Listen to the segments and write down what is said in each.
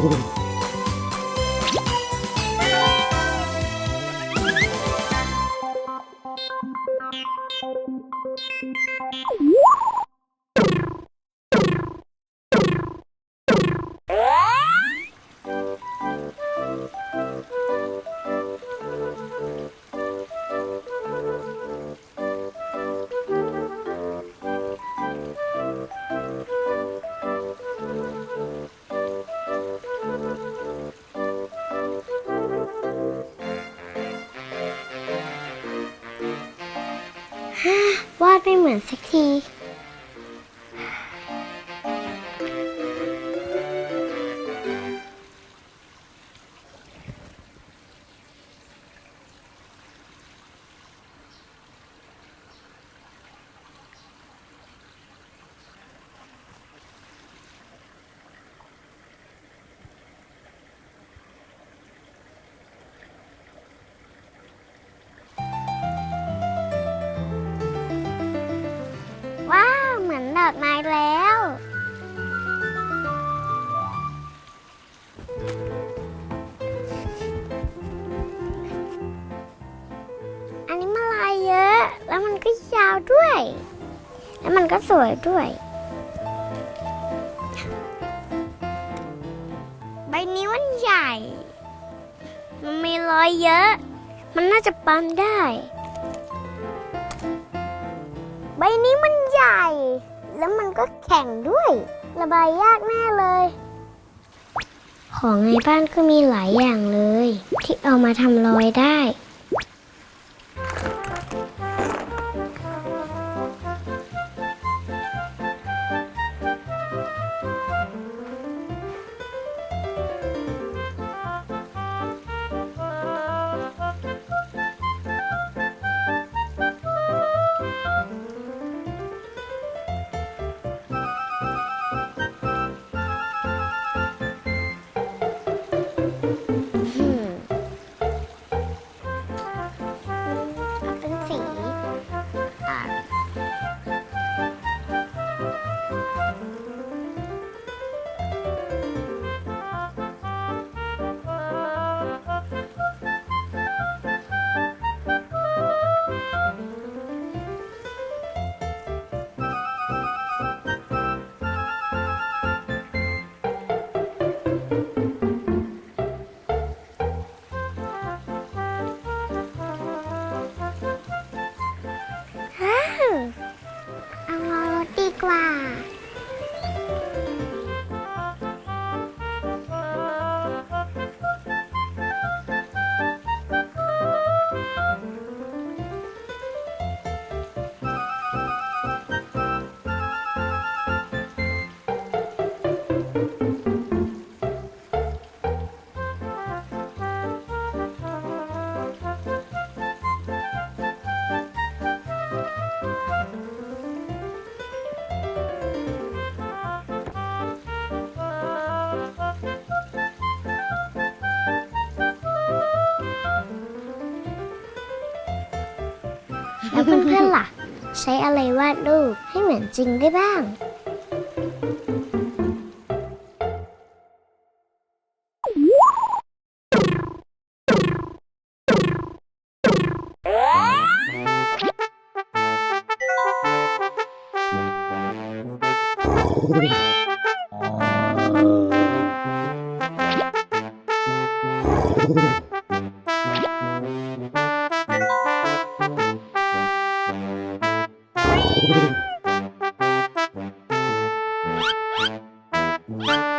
Oh. วาดไม่เหมือนสักที แล้วมันก็ยาวด้วย แล้วมันก็สวยด้วย ใบนี้มันใหญ่ มันมีรอยเยอะ มันน่าจะปันได้ ใบนี้มันใหญ่ แล้วมันก็แข็งด้วย ระบายยากแน่เลยของในบ้านก็มีหลายอย่างเลย ที่เอามาทำรอยได้ แล้วเพื่อนๆล่ะ ใช้อะไรวาดรูปให้เหมือนจริงได้บ้าง Oh.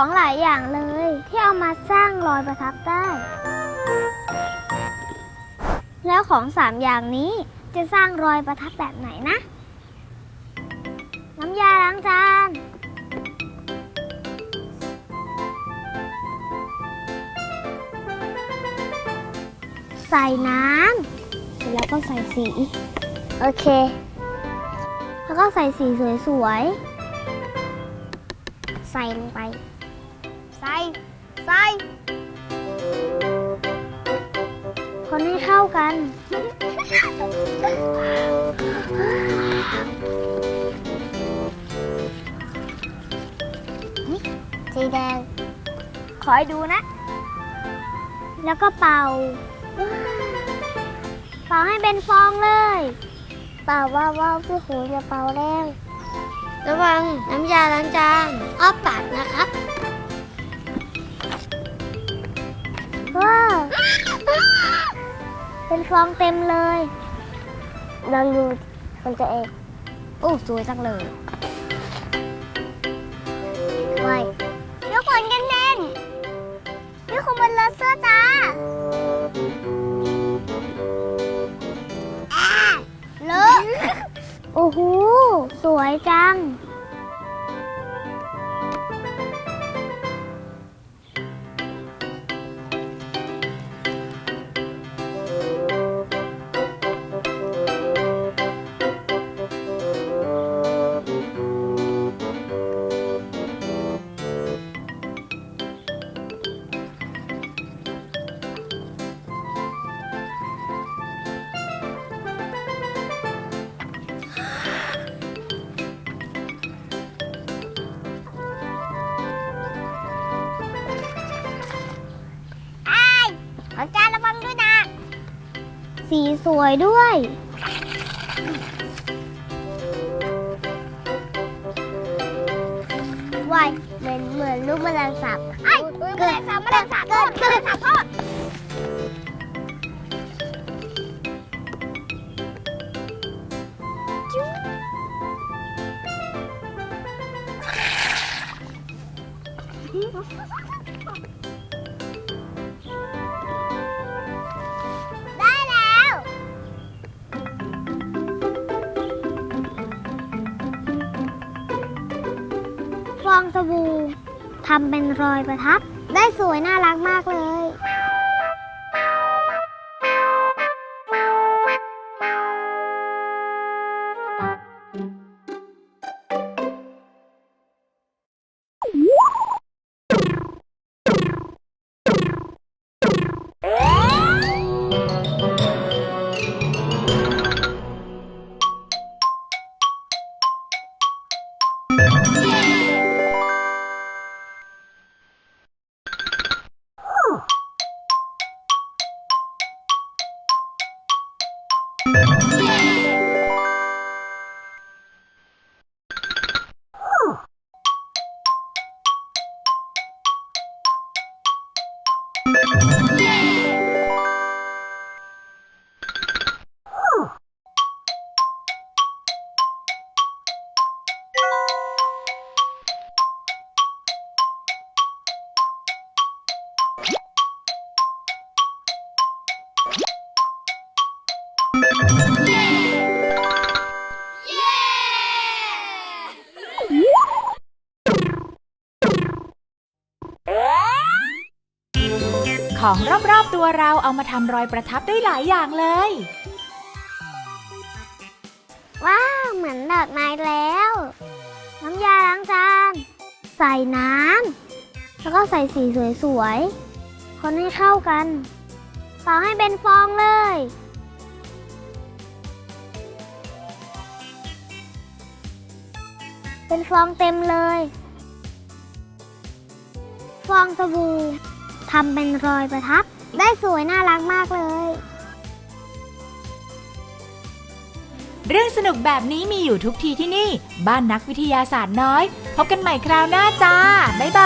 ของหลายอย่างเลย ที่เอามาสร้างรอยประทับได้ แล้วของสามอย่างนี้จะสร้างรอยประทับแบบไหนนะ น้ำยาล้างจาน ใส่น้ำเสร็จแล้วก็ใส่สี โอเค แล้วก็ใส่สีสวยๆ ใส่ลงไป ส่ใส่คนให้เข้ากัน สีแดง ขอให้ดูนะ แล้วก็เป่า เป่าให้เป็นฟองเลย เป่าว่าว่าพี่หูจะเป่าแล้วระวังน้ำยาล้างจานอ้อปากนะครับ เป็นฟองเต็มเลยลองดูมันจะเองโอ้สวยจังเลยไว้ยกขนกันเด่นยกขนบนรถเสื้อจ้าอ่าเลอะโอ้โห สวยจัง สีสวยด้วยวายเหมือนเหมือนลูกแมลงสาบไอ้เกิดสาบแมลงสาบเกิดเกิดสาบทอ องสบู่ทำเป็นรอยประทับ ได้สวยน่ารักมากเลย ของรอบๆตัวเราเอามาทำรอยประทับได้หลายอย่างเลย ว้าว เหมือนดอกไม้แล้ว น้ำยาล้างจาน ใส่น้ำแล้วก็ใส่สีสวยๆ คนให้เข้ากันเป่าให้เป็นฟองเลย เป็นฟองเต็มเลย ฟองสบู่ ทำเป็นรอยประทับ ได้สวยน่ารักมากเลย เรื่องสนุกแบบนี้มีอยู่ทุกทีที่นี่ บ้านนักวิทยาศาสตร์น้อย พบกันใหม่คราวหน้าจ้า บ๊ายบาย